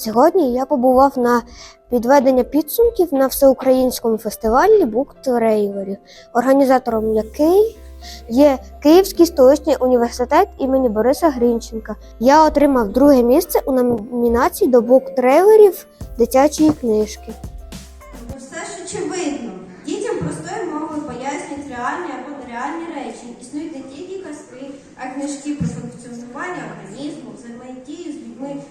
Сьогодні я побував на підведення підсумків на всеукраїнському фестивалі буктрейверів, організатором який є Київський столичний університет імені Бориса Грінченка. Я отримав друге місце у номінації до буктрейлерів дитячої книжки. Все ж очевидно. Дітям простою мовою пояснюють реальні або нереальні речі. Існують не тільки казки, а книжки про функціонування організму, взаємодію з людьми.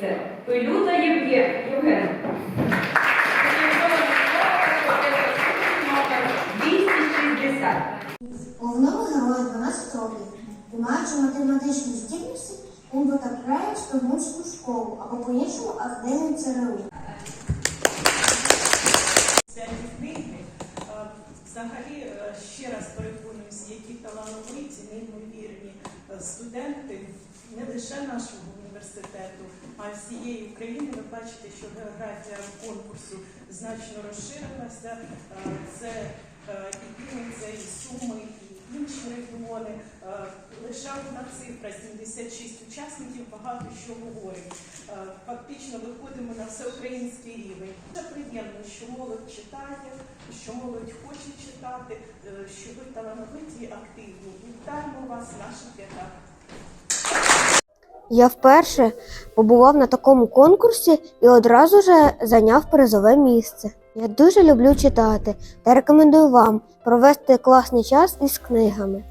Місце. Пилюта Євген. Євген. Номер 260. Головному герою 12 років, і маючи математичні здібності, він потрапляє в Стогунську школу, або по-іншому академію ЦРУ. Е, взагалі е, ще раз переконуюсь, які талановиті, неймовірні е, студенти не лише нашого університету, всієї України. Ви бачите, що географія конкурсу значно розширилася. Це е, і Вінниця, і Суми, і інші регіони. Е, Лише одна цифра 76 учасників багато що говорить. Е, Фактично виходимо на всеукраїнський рівень. Це приємно, що молодь читає, що молодь хоче читати, що ви талановиті активні. Вітаємо вас наших рядах. Я вперше побував на такому конкурсі і одразу ж зайняв призове місце. Я дуже люблю читати та рекомендую вам провести класний час із книгами.